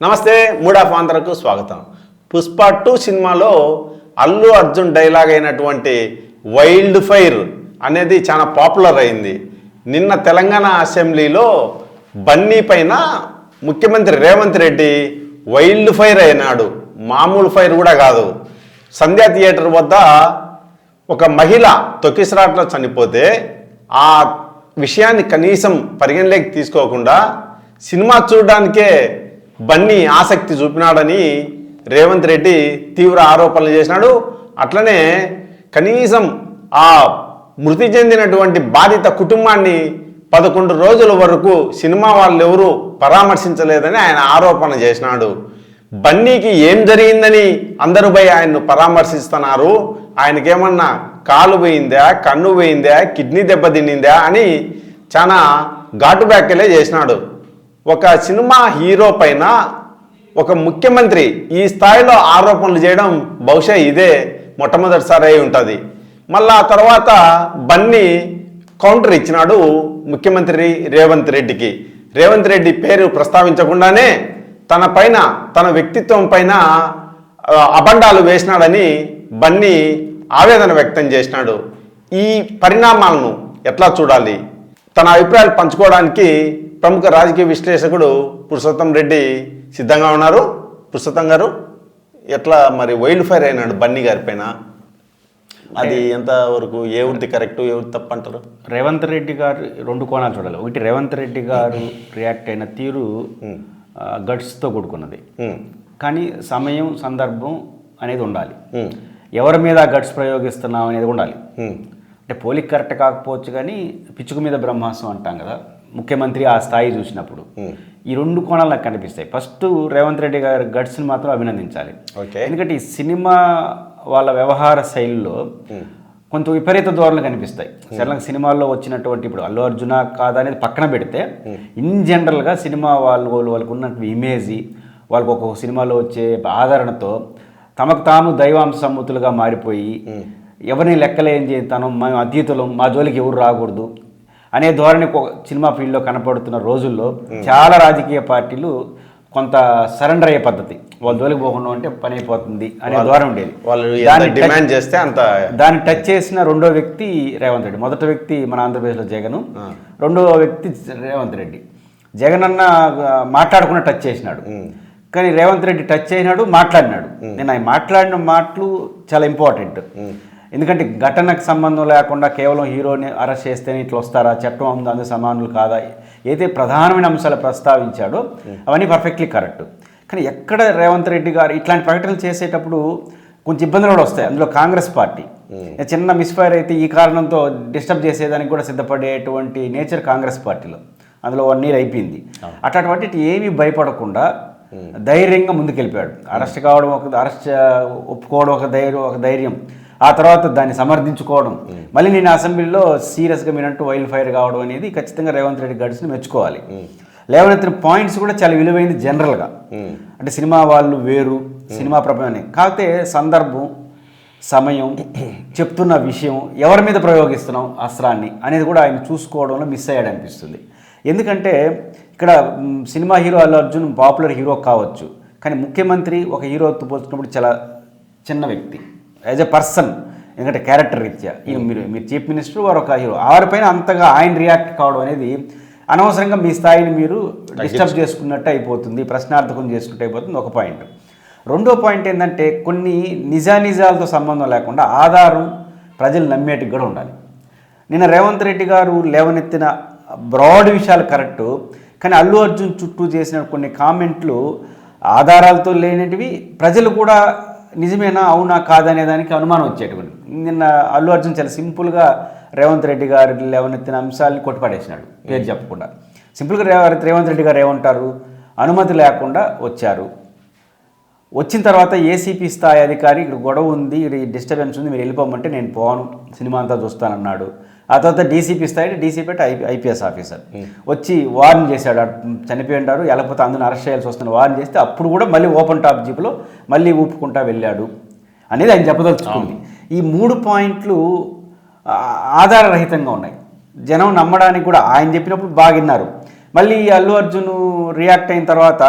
నమస్తే mood of ఆంధ్రకు స్వాగతం. Pushpa two సినిమాలో అల్లు అర్జున్ డైలాగ్ అయినటువంటి వైల్డ్ ఫైర్ అనేది చాలా పాపులర్ అయింది. నిన్న తెలంగాణ అసెంబ్లీలో బన్నీ పైన ముఖ్యమంత్రి రేవంత్ రెడ్డి వైల్డ్ ఫైర్ అయినాడు. మామూలు ఫైర్ కూడా కాదు. సంధ్యా థియేటర్ వద్ద ఒక మహిళ తొక్కిసరాట్లో చనిపోతే ఆ విషయాన్ని కనీసం పరిగణలోకి తీసుకోకుండా సినిమా చూడడానికే బన్నీ ఆసక్తి చూపినాడని రేవంత్ రెడ్డి తీవ్ర ఆరోపణలు చేసినాడు. అట్లనే కనీసం ఆ మృతి చెందినటువంటి బాధిత కుటుంబాన్ని పదకొండు రోజుల వరకు సినిమా వాళ్ళు ఎవరు పరామర్శించలేదని ఆయన ఆరోపణ చేసినాడు. బన్నీకి ఏం జరిగిందని అందరూ పోయి ఆయన్ను పరామర్శిస్తున్నారు. ఆయనకేమన్నా కాలు పోయిందా కన్ను పోయిందా కిడ్నీ దెబ్బ తిన్నిందా అని చాలా ఘాటు వ్యాఖ్యలే చేసినాడు. ఒక సినిమా హీరో పైన ఒక ముఖ్యమంత్రి ఈ స్థాయిలో ఆరోపణలు చేయడం బహుశా ఇదే మొట్టమొదటిసారి అయి ఉంటుంది. మళ్ళా ఆ తర్వాత బన్నీ కౌంటర్ ఇచ్చినాడు ముఖ్యమంత్రి రేవంత్ రెడ్డికి. రేవంత్ రెడ్డి పేరు ప్రస్తావించకుండానే తన పైన తన వ్యక్తిత్వం పైన అబండాలు వేసినాడని బన్నీ ఆవేదన వ్యక్తం చేసినాడు. ఈ పరిణామాలను ఎట్లా చూడాలి? తన అభిప్రాయాలు పంచుకోవడానికి ప్రముఖ రాజకీయ విశ్లేషకుడు పురుషోత్తం రెడ్డి సిద్ధంగా ఉన్నారు. పురుషోత్తం గారు ఎట్లా మరి వైల్డ్ ఫైర్ అయినాడు బన్నీ గారి పైన? అది ఎంతవరకు ఏ వృత్తి కరెక్ట్ ఏ వృత్తి తప్పు అంటారు? రేవంత్ రెడ్డి గారు రెండు కోణాలు చూడాలి. ఒకటి రేవంత్ రెడ్డి గారు రియాక్ట్ అయిన తీరు గట్స్తో కూడుకున్నది. కానీ సమయం సందర్భం అనేది ఉండాలి. ఎవరి మీద గట్స్ ప్రయోగిస్తున్నాం అనేది ఉండాలి. అంటే పోలిక కరెక్ట్ కాకపోవచ్చు కానీ పిచ్చుక మీద బ్రహ్మాస్త్రం అంటాం కదా. ముఖ్యమంత్రి ఆ స్థాయి చూసినప్పుడు. ఈ రెండు కోణాలు నాకు కనిపిస్తాయి. ఫస్ట్ రేవంత్ రెడ్డి గారి గట్స్ని మాత్రం అభినందించాలి. ఎందుకంటే ఈ సినిమా వాళ్ళ వ్యవహార శైలిలో కొంత విపరీత ధోరణులు కనిపిస్తాయి. సరళంగా సినిమాల్లో వచ్చినటువంటి ఇప్పుడు అల్లు అర్జున కాదా అనేది పక్కన పెడితే ఇన్ జనరల్గా సినిమా వాళ్ళు వాళ్ళు వాళ్ళకు ఉన్నటువంటి ఇమేజ్ వాళ్ళకు ఒక సినిమాలో వచ్చే ఆదరణతో తమకు తాము దైవాంశ మారిపోయి ఎవరిని లెక్కలేం చేస్తాను మేము అతీతులం మా జోలికి ఎవరు రాకూడదు అనే ధోరణి ఒక సినిమా ఫీల్డ్లో కనపడుతున్న రోజుల్లో చాలా రాజకీయ పార్టీలు కొంత సరెండర్ అయ్యే పద్ధతి. వాళ్ళ జోలికి పోకుండా ఉంటే పని అయిపోతుంది అనే ధోరణి ఉండేది. వాళ్ళు డిమాండ్ చేస్తే అంత దాన్ని టచ్ చేసిన రెండో వ్యక్తి రేవంత్ రెడ్డి. మొదటి వ్యక్తి మన ఆంధ్రప్రదేశ్లో జగన్. రెండో వ్యక్తి రేవంత్ రెడ్డి. జగన్ అన్న మాట్లాడకుండా టచ్ చేసినాడు. కానీ రేవంత్ రెడ్డి టచ్ అయినాడు మాట్లాడినాడు. నేను ఆయన మాట్లాడిన మాటలు చాలా ఇంపార్టెంట్ ఎందుకంటే ఘటనకు సంబంధం లేకుండా కేవలం హీరోని అరెస్ట్ చేస్తేనే ఇట్లా వస్తారా? చట్టం ఉంది అందరూ సమానులు కాదా? ఏదైతే ప్రధానమైన అంశాలు ప్రస్తావించాడో అవన్నీ పర్ఫెక్ట్లీ కరెక్ట్. కానీ ఎక్కడ రేవంత్ రెడ్డి గారు ఇట్లాంటి ప్రకటనలు చేసేటప్పుడు కొంచెం ఇబ్బందులు కూడా వస్తాయి. అందులో కాంగ్రెస్ పార్టీ. చిన్న మిస్ఫైర్ అయితే ఈ కారణంతో డిస్టర్బ్ చేసేదానికి కూడా సిద్ధపడేటువంటి నేచర్ కాంగ్రెస్ పార్టీలో. అందులో వన్ ఇయర్ అయిపోయింది. అట్లాంటి ఏమీ భయపడకుండా ధైర్యంగా ముందుకెళ్ళిపోయాడు. అరెస్ట్ కావడం ఒక అరెస్ట్ ఒప్పుకోవడం ఒక ధైర్యం ఒక ధైర్యం. ఆ తర్వాత దాన్ని సమర్థించుకోవడం. మళ్ళీ నేను అసెంబ్లీలో సీరియస్గా మీరంటూ వైల్డ్ ఫైర్ కావడం అనేది ఖచ్చితంగా రేవంత్ రెడ్డి గడిచిన మెచ్చుకోవాలి. లేవనెత్తిన పాయింట్స్ కూడా చాలా విలువైంది జనరల్గా. అంటే సినిమా వాళ్ళు వేరు సినిమా ప్రపంచం కాకపోతే సందర్భం సమయం చెప్తున్న విషయం ఎవరి మీద ప్రయోగిస్తున్నాం అస్త్రాన్ని అనేది కూడా ఆయన చూసుకోవడంలో మిస్ అయ్యాడు అనిపిస్తుంది ఎందుకంటే ఇక్కడ cinema hero Allu Arjun popular hero కావచ్చు. కానీ ముఖ్యమంత్రి ఒక హీరోతో పోల్చుకున్నప్పుడు చాలా చిన్న వ్యక్తి. యాజ్ ఎ పర్సన్ ఎందుకంటే క్యారెక్టర్ రీత్యా. ఈయన మీరు మీరు చీఫ్ మినిస్టర్ వారు ఒక హీరో వారిపైన అంతగా ఆయన రియాక్ట్ కావడం అనేది అనవసరంగా మీ స్థాయిని మీరు డిస్టర్బ్ చేసుకున్నట్టు అయిపోతుంది ప్రశ్నార్థకం చేసుకుంటే అయిపోతుంది ఒక పాయింట్ రెండో పాయింట్ ఏంటంటే కొన్ని నిజానిజాలతో సంబంధం లేకుండా ఆధారం ప్రజలు నమ్మేటికి కూడా ఉండాలి. నిన్న రేవంత్ రెడ్డి గారు లేవనెత్తిన బ్రాడ్ విషయాలు కరెక్టు కానీ అల్లు అర్జున్ చుట్టూ చేసిన కొన్ని కామెంట్లు ఆధారాలతో లేనిటివి ప్రజలు కూడా నిజమేనా? అవునా? కాదనే దానికి అనుమానం వచ్చేటువంటి. నిన్న అల్లు అర్జున్ చాలా సింపుల్గా రేవంత్ రెడ్డి గారు లేవనెత్తిన అంశాలని కొట్టుపడేసినాడు. పేరు చెప్పకుండా. సింపుల్గా రేవంత్ రేవంత్ రెడ్డి గారు ఏమంటారు? అనుమతి లేకుండా వచ్చారు. వచ్చిన తర్వాత ఏసీపీ స్థాయి అధికారి ఇక్కడ గొడవ ఉంది ఇక్కడ డిస్టర్బెన్స్ ఉంది మీరు వెళ్ళిపోమంటే నేను పోను సినిమా అంతా చూస్తానన్నాడు. ఆ తర్వాత డీసీపీ స్థాయి డీసీపీ అంటే ఐపీ ఐపీఎస్ ఆఫీసర్. వచ్చి వార్న్ చేశాడు. చనిపోయి ఉంటారు లేకపోతే అందరిని అరెస్ట్ చేయాల్సి వస్తుంది. వార్న్ చేస్తే అప్పుడు కూడా మళ్ళీ ఓపెన్ టాప్ జీప్లో మళ్ళీ ఊపుకుంటా వెళ్ళాడు అనేది ఆయన చెప్పదలుచుకుంది. ఈ మూడు పాయింట్లు ఆధారరహితంగా ఉన్నాయి. జనం నమ్మడానికి కూడా ఆయన చెప్పినప్పుడు బాగా విన్నారు. మళ్ళీ ఈ అల్లు అర్జున్ రియాక్ట్ అయిన తర్వాత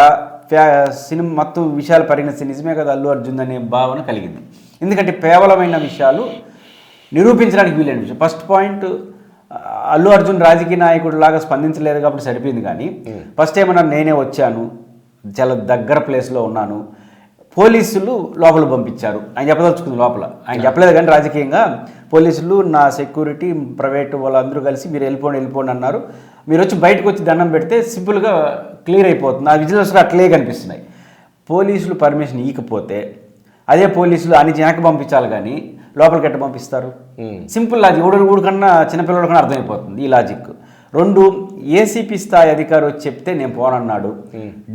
సినిమా మొత్తం విషయాలు పరిగణిస్తే నిజమే కదా అల్లు అర్జున్ అనే భావన కలిగింది. ఎందుకంటే కేవలమైన విషయాలు నిరూపించడానికి వీలైన విషయం. ఫస్ట్ పాయింట్ అల్లు అర్జున్ రాజకీయ నాయకుడు లాగా స్పందించలేదు కాబట్టి సరిపోయింది కానీ ఫస్ట్ ఏమన్నా నేనే వచ్చాను చాలా దగ్గర ప్లేస్లో ఉన్నాను పోలీసులు లోపల పంపించారు. ఆయన చెప్పదలుచుకుంది లోపల. ఆయన చెప్పలేదు కానీ రాజకీయంగా పోలీసులు నా సెక్యూరిటీ ప్రైవేట్ వాళ్ళందరూ కలిసి మీరు వెళ్ళిపోండి వెళ్ళిపోండి అన్నారు. మీరు వచ్చి బయటకు వచ్చి దండం పెడితే సింపుల్గా క్లియర్ అయిపోతుంది. ఆ విజిలెన్స్లో అట్లే కనిపిస్తున్నాయి. పోలీసులు పర్మిషన్ ఇవ్వకపోతే అదే పోలీసులు అని వెనక్కి పంపించాలి కానీ లోపలికి ఎట్ట పంపిస్తారు? Simple logic. ఊడు ఊడు కన్నా చిన్నపిల్లడు కన్నా అర్థమైపోతుంది ఈ లాజిక్. రెండు ఏసీపీ స్థాయి అధికారి వచ్చి చెప్తే నేను పోనన్నాడు.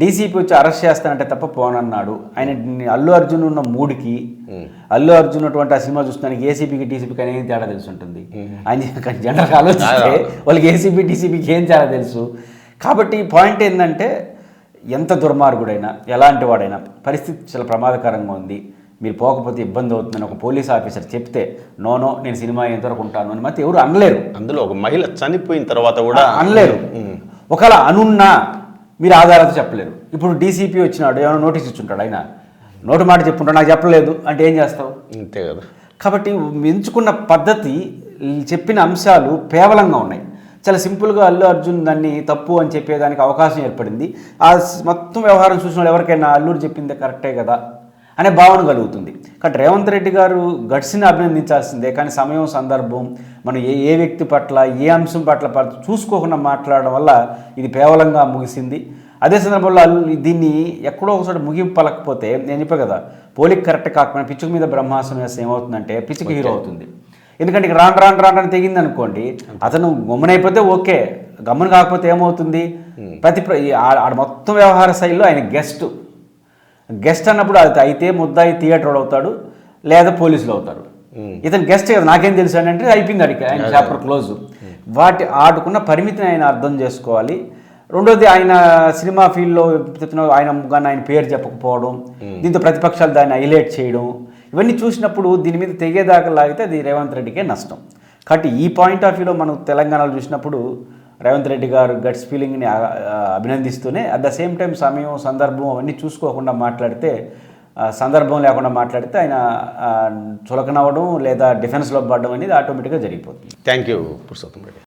డీసీపీ వచ్చి అరెస్ట్ చేస్తానంటే తప్ప పోనన్నాడు. ఆయన అల్లు అర్జున్ ఉన్న మూడికి అల్లు అర్జున్ ఉన్నటువంటి ఆ సినిమా చూస్తున్నానికి ఏసీపీకి డీసీపీకి అనేది తేడా తెలిసి ఉంటుంది? ఆయన జనరల్గా ఆలోచిస్తే వాళ్ళకి ఏసీపీ డీసీపీకి ఏం తేడా తెలుసు? కాబట్టి పాయింట్ ఏంటంటే ఎంత దుర్మార్గుడైనా ఎలాంటి వాడైనా పరిస్థితి చాలా ప్రమాదకరంగా ఉంది. మీరు పోకపోతే ఇబ్బంది అవుతుందని ఒక పోలీస్ ఆఫీసర్ చెప్తే నోనో నేను సినిమా ఎంతవరకు ఉంటాను? అని మాత్రం ఎవరు అనలేరు. అందులో ఒక మహిళ చనిపోయిన తర్వాత కూడా అనలేరు. ఒకవేళ అనున్నా మీరు ఆధారాలతో చెప్పలేరు. ఇప్పుడు డీసీపీ వచ్చినాడు ఏమైనా నోటీస్ ఇచ్చుంటాడు ఆయన. నోటి మాట చెప్పుంటాడు నాకు చెప్పలేదు. అంటే ఏం చేస్తావు? అంతే కదా. కాబట్టి ఎంచుకున్న పద్ధతి చెప్పిన అంశాలు కేవలంగా ఉన్నాయి. చాలా సింపుల్గా అల్లు అర్జున్ దాన్ని తప్పు అని చెప్పేదానికి అవకాశం ఏర్పడింది. ఆ మొత్తం వ్యవహారం చూసిన వాళ్ళు ఎవరికైనా అల్లూరు చెప్పిందే కరెక్టే కదా? అనే భావన కలుగుతుంది. కాబట్టి రేవంత్ రెడ్డి గారు గట్స్ని అభినందించాల్సిందే. కానీ సమయం సందర్భం మనం ఏ ఏ వ్యక్తి పట్ల ఏ అంశం పట్ల చూసుకోకుండా మాట్లాడడం వల్ల ఇది కేవలంగా ముగిసింది. అదే సందర్భంలో దీన్ని ఎక్కడో ఒకసారి ముగింపు పలకపోతే నేను చెప్పా కదా పోలిక్ కరెక్ట్ కాకపోయినా పిచ్చుక మీద బ్రహ్మాసనం వేస్తే ఏమవుతుందంటే పిచ్చుక హీరో అవుతుంది. ఎందుకంటే ఇక రాను రాను రాను రాను తెగింది అనుకోండి అతను గమ్మునైపోతే ఓకే గమ్మున కాకపోతే ఏమవుతుంది? ప్రతి ఆడ మొత్తం వ్యవహార శైలిలో ఆయన గెస్ట్. గెస్ట్ అన్నప్పుడు అది అయితే ముద్దాయి థియేటర్ అవుతాడు లేదా పోలీసులు అవుతారు. ఇతను గెస్ట్ కదా నాకేం తెలుసు అని అంటే అయిపోయింది అడిగి ఆయన చాప్టర్ క్లోజ్ వాటి ఆడుకున్న పరిమితిని ఆయన అర్థం చేసుకోవాలి. రెండోది ఆయన సినిమా ఫీల్డ్లో చెప్తున్న ఆయన కానీ ఆయన పేరు చెప్పకపోవడం దీంతో ప్రతిపక్షాలు దాన్ని హైలైట్ చేయడం ఇవన్నీ చూసినప్పుడు దీని మీద తెగేదాకా లాగితే అది రేవంత్ రెడ్డికే నష్టం. కాబట్టి ఈ పాయింట్ ఆఫ్ వ్యూలో మనం తెలంగాణలో చూసినప్పుడు రేవంత్ రెడ్డి గారు గట్స్ ఫీలింగ్ని అభినందిస్తూనే అట్ ద సేమ్ టైం సమయం సందర్భం అవన్నీ చూసుకోకుండా మాట్లాడితే సందర్భం లేకుండా మాట్లాడితే ఆయన చులకనవ్వడం లేదా డిఫెన్స్లో పడడం అనేది ఆటోమేటిక్గా జరిగిపోతుంది. Thank you Purushottam Reddy.